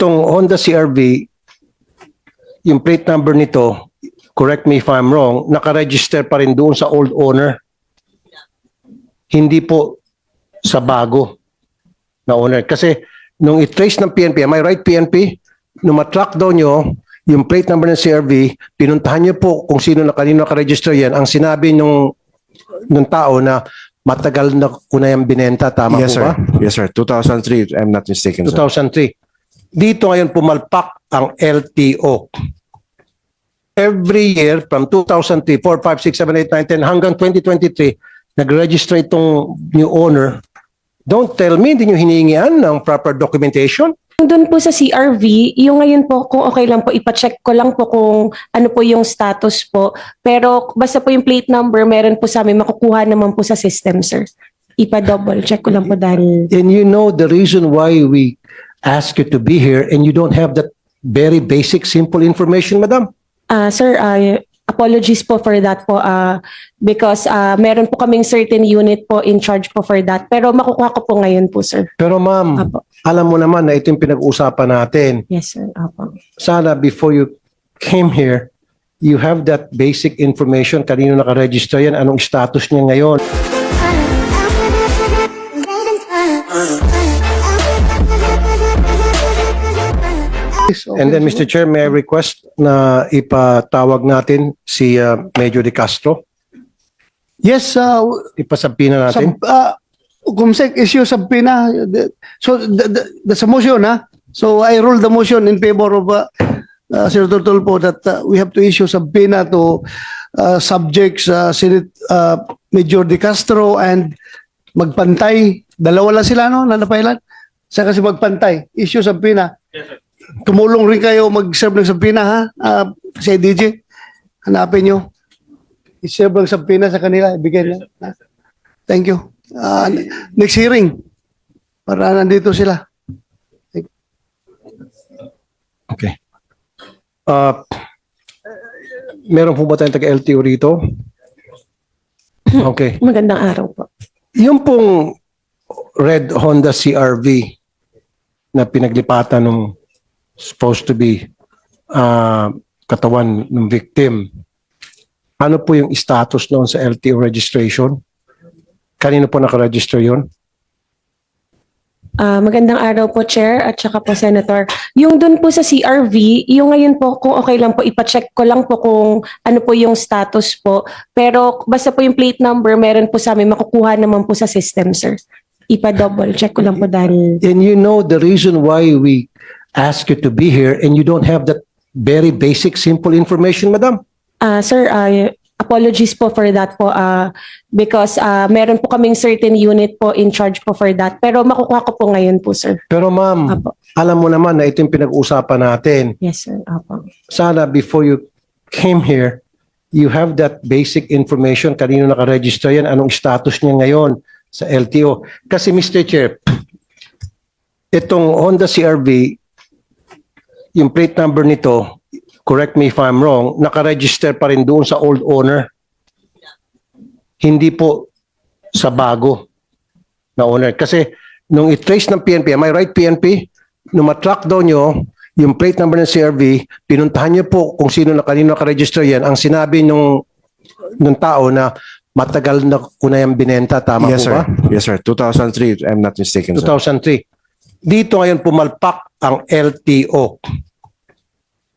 Itong Honda CRV, yung plate number nito, correct me if I'm wrong, nakaregister pa rin doon sa old owner. Hindi po sa bago na owner. Kasi nung i-trace ng PNP, am I right PNP? Nung matrack daw nyo, yung plate number ng CRV, pinuntahan nyo po kung sino na kanino nakaregister yan. Ang sinabi nung, nung tao na matagal na ko na yung binenta, tama yes, po sir. ba? Yes, sir. 2003, if I'm not mistaken, sir. 2003. Dito ngayon pumalpak ang LTO. Every year from 2003, 4, 5, 6, 7, 8, 9, 10 hanggang 2023, nag-register itong new owner. Don't tell me, hindi nyo hiningian ng proper documentation. Doon po sa CRV, yung ngayon po, kung okay lang po, ipacheck ko lang po kung ano po yung status po. Pero basta po yung plate number, meron po sa amin, makukuha naman po sa system, sir. Ipa-double check ko lang po dahil... And you know the reason why we ask you to be here and you don't have that very basic, simple information, madam. Ah, sir, ah, apologies po for that po ah, because ah, meron po kaming certain unit po in charge po for that. Pero makukuha ko po ngayon po, sir. Pero ma'am, Apo. alam mo naman na ito yung pinag-usapan natin. Yes, sir. Apo. sana before you came here, you have that basic information, kanino nakaregister yan, anong status niya ngayon. And then, Mr. Chair, may I request na ipatawag natin si uh, Major De Castro? Yes, uh, Ipasabi na natin. sub, uh, Kumsek issue. The- So the, the, that's a motion, huh? So I rule the motion in favor of uh, uh, Senator Tulfo that uh, we have to issue subpoena to uh, subjects uh, Senate uh, Major De Castro and magpantay. Dalawa lang sila, no? Na napailan. Sa kasi magpantay. Issue subpoena. Tumulong rin kayo mag-serve ng subpoena, ha? Uh, sa DJ. Hanapin nyo. I-serve ng subpoena sa kanila. Ibigay na. ha? Thank you. Ah, next hearing. Para nandito sila. Okay. Uh, meron po ba tayong taga-LTO rito? Okay. Magandang araw po. Yung pong red Honda CRV na pinaglipatan ng supposed to be uh, katawan ng victim, ano po yung status noon sa LTO registration? Kanino po nakaregister yun? Ah, magandang araw po, Chair, at saka po, Senator. Yung dun po sa CRV, yung ngayon po, kung okay lang po, ipacheck ko lang po kung ano po yung status po. Pero basta po yung plate number, meron po sa amin, makukuha naman po sa system, sir. Ipa-double check ko lang po dahil... And you know the reason why we ask you to be here and you don't have that very basic, simple information, madam? Ah, sir, ah, apologies po for that po ah, because ah, meron po kaming certain unit po in charge po for that. Pero makukuha ko po ngayon po, sir. Pero ma'am, Apo. alam mo naman na ito yung pinag-usapan natin. Yes, sir. Apo. sana before you came here, you have that basic information, kanino nakaregister yan, anong status niya ngayon sa LTO. Kasi Mr. Chair, itong Honda CRV, yung plate number nito, correct me if I'm wrong, nakaregister pa rin doon sa old owner. Hindi po sa bago na owner. Kasi nung i-trace ng PNP, am I right PNP? Nung matrack daw nyo, yung plate number ng CRV, pinuntahan nyo po kung sino na kanino nakaregister yan. Ang sinabi nung, nung tao na matagal na ko na yung binenta, tama yes, po sir. ba? Yes, sir. 2003, if I'm not mistaken, sir. 2003. Dito ngayon pumalpak ang LTO.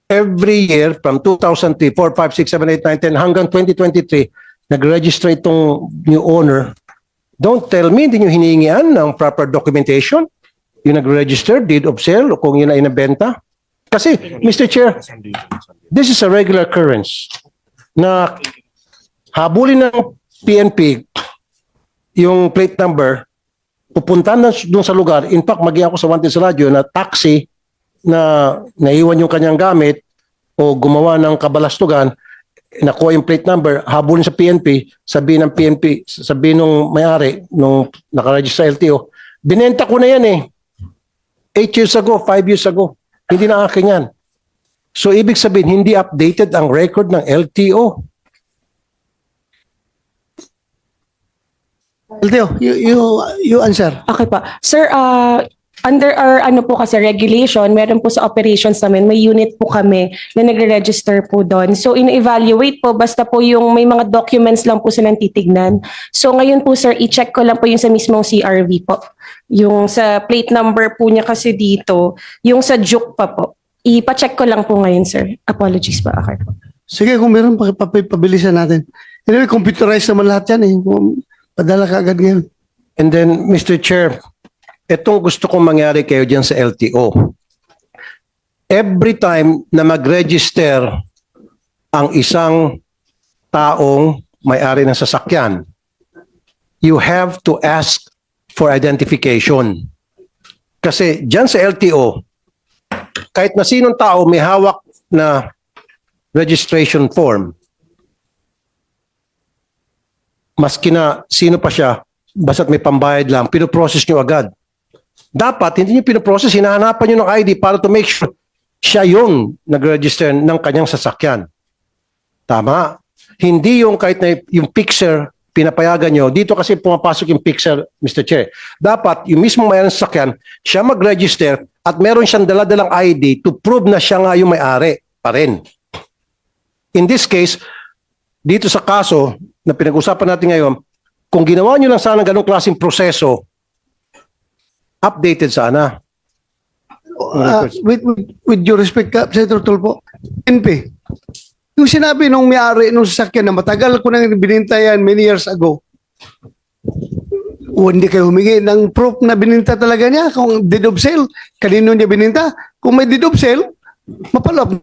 Every year from 2003, 4, 5, 6, 7, 8, 9, 10 hanggang 2023, nag-register itong new owner. Don't tell me, hindi nyo hiningian ng proper documentation. Yung nag-register, deed of sale, o kung yun ay nabenta. Kasi, Mr. Chair, this is a regular occurrence na habulin ng PNP yung plate number, pupunta na doon sa lugar. In fact, magi ako sa Wanted sa radyo na taxi na naiwan yung kanyang gamit o gumawa ng kabalastugan, nakuha yung plate number, habulin sa PNP, sabihin ng PNP, sabihin nung may-ari, nung nakaregister sa LTO, binenta ko na yan eh. Eight years ago, five years ago. Hindi na akin yan. So, ibig sabihin, hindi updated ang record ng LTO. Alteo, you, you, you answer. Okay pa. Sir, ah, under our ano po kasi regulation, meron po sa operations namin, may unit po kami na nagre-register po doon. So in-evaluate po, basta po yung may mga documents lang po silang titignan. So ngayon po sir, i-check ko lang po yung sa mismong CRV po. Yung sa plate number po niya kasi dito, yung sa Juke pa po. Ipa-check ko lang po ngayon sir. Apologies pa. Okay po. Sige, kung meron, pa- pa- pabilisan natin. Anyway, computerized naman lahat yan eh. Padala ka agad ngayon. And then, Mr. Chair, itong gusto kong mangyari kayo dyan sa LTO. Every time na mag-register ang isang taong may-ari ng sasakyan, you have to ask for identification. Kasi dyan sa LTO, kahit na sinong tao may hawak na registration form, maski na sino pa siya, basta't may pambayad lang, pinoprocess nyo agad. Dapat, hindi nyo pinoprocess, hinahanapan nyo ng ID para to make sure siya yung nag-register ng kanyang sasakyan. Tama. Hindi yung kahit na yung picture, pinapayagan nyo. Dito kasi pumapasok yung picture, Mr. Chair. Dapat, yung mismo may ng sasakyan, siya mag-register at meron siyang daladalang ID to prove na siya nga yung may-ari pa rin. In this case, dito sa kaso na pinag-usapan natin ngayon, kung ginawa nyo lang sana ganong klaseng proseso, updated sana. Uh, with, with, with due respect, Senator Tulpo, NP, yung sinabi nung may-ari nung sasakyan na matagal ko nang bininta yan many years ago, o hindi kayo humingi ng proof na bininta talaga niya kung deed of sale, kanino niya bininta. Kung may deed of sale, mapalop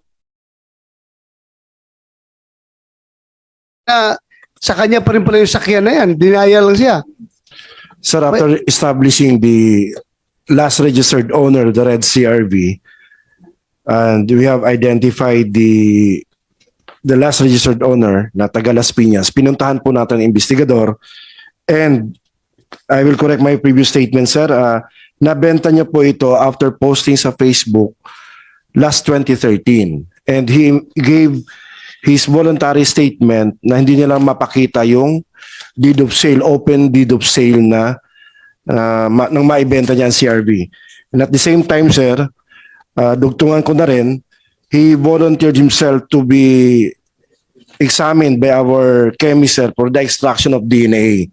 na sa kanya pa rin pala yung sakyan na yan. Dinaya lang siya. Sir, after establishing the last registered owner, the red CRV, and we have identified the the last registered owner na taga Las Piñas, pinuntahan po natin ang investigador and I will correct my previous statement, sir. Uh, nabenta niya po ito after posting sa Facebook last 2013. And he gave his voluntary statement na hindi niya lang mapakita yung deed of sale, open deed of sale na uh, ma- nang maibenta niya ang CRV. And at the same time, sir, uh, dugtungan ko na rin, he volunteered himself to be examined by our chemist, sir, for the extraction of DNA.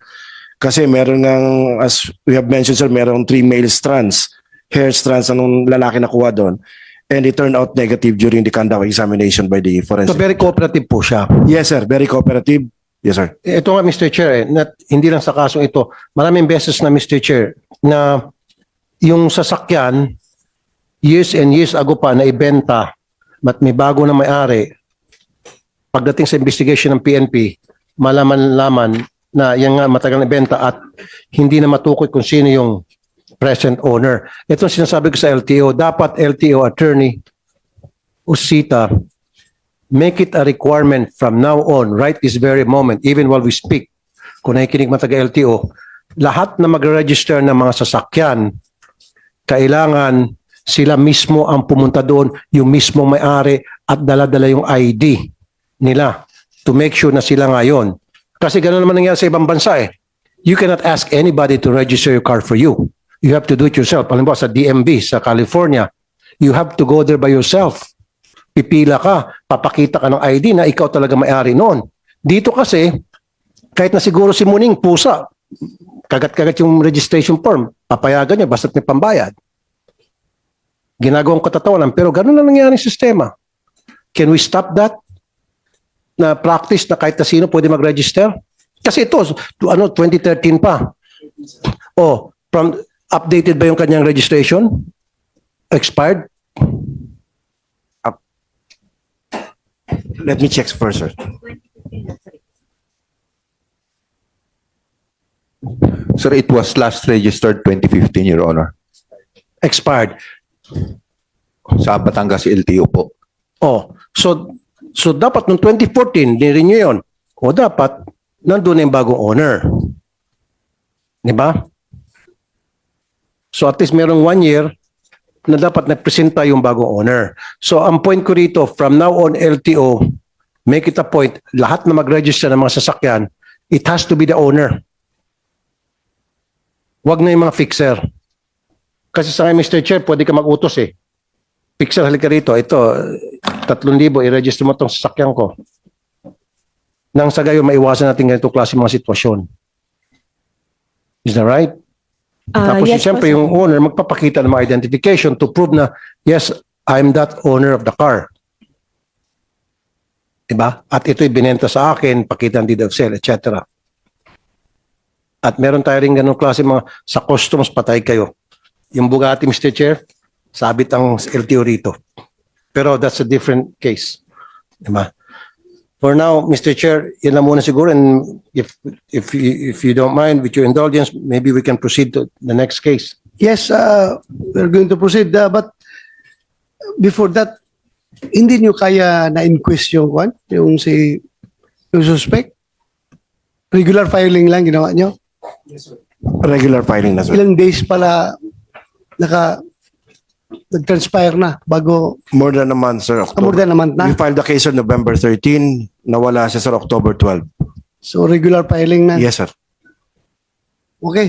Kasi meron ng, as we have mentioned, sir, meron three male strands, hair strands, anong lalaki nakuha doon. And it turned out negative during the conduct examination by the So forensic. very cooperative po siya. Yes, sir. Very cooperative. Yes, sir. Ito nga Mr. Chair, eh, not, hindi lang sa kasong ito, maraming beses na Mr. Chair, na yung sasakyan, years and years ago pa na ibenta, mat may bago na may-ari, pagdating sa investigation ng PNP, malaman-laman na yan nga matagal na benta at hindi na matukoy kung sino yung present owner. Ito sinasabi ko sa LTO. Dapat LTO attorney Usita make it a requirement from now on, right this very moment, even while we speak, kung nakikinig man LTO, lahat na mag-register ng mga sasakyan, kailangan sila mismo ang pumunta doon, yung mismo may-ari at dala-dala yung ID nila to make sure na sila ngayon. Kasi gano'n naman nangyari sa ibang bansa eh. You cannot ask anybody to register your car for you. You have to do it yourself. Alam sa DMV, sa California, you have to go there by yourself pipila ka, papakita ka ng ID na ikaw talaga may-ari noon. Dito kasi, kahit na siguro si Muning pusa, kagat-kagat yung registration form, papayagan niya basta't may pambayad. Ginagawang katatawanan, pero ganun na nangyari sa sistema. Can we stop that? Na practice na kahit na sino pwede mag-register? Kasi ito, to- ano, 2013 pa. Oh, from updated ba yung kanyang registration? Expired? Let me check first, sir. Sir, it was last registered 2015, Your Honor. Expired. Sa Batangas LTO po. Oh, so so dapat noong 2014 ni-renew 'yon. O dapat nandoon na yung bagong owner. 'Di ba? So at least merong one year na dapat na-presenta yung bagong owner. So ang point ko rito, from now on LTO, make it a point, lahat na mag-register ng mga sasakyan, it has to be the owner. Wag na yung mga fixer. Kasi sa ngayon, Mr. Chair, pwede ka mag-utos eh. Pixel, halika rito. Ito, 3,000, i-register mo tong sasakyan ko. Nang sa gayon, maiwasan natin ganito klase mga sitwasyon. Is that right? Ah, Tapos yes siyempre yung owner magpapakita ng mga identification to prove na yes, I'm that owner of the car. Diba? At ito'y binenta sa akin, pakita ang deed of sale, etc. At meron tayo rin ganun klase mga sa customs patay kayo. Yung Bugatti, Mr. Chair, sabit ang LTO rito. Pero that's a different case. Diba? For now, Mr. Chair, yun lang muna siguro and if if you, if you don't mind with your indulgence, maybe we can proceed to the next case. Yes, uh, we're going to proceed. uh, but before that, hindi nyo kaya na-inquest yung kwan? Yung si yung suspect? Regular filing lang ginawa nyo? Regular filing na, sir. Ilang days pala naka nag-transpire na bago More than a month, sir. ah, more October. than a month na. We filed the case on November 13. Nawala siya, sir, October 12. So regular filing na. Yes, sir. Okay.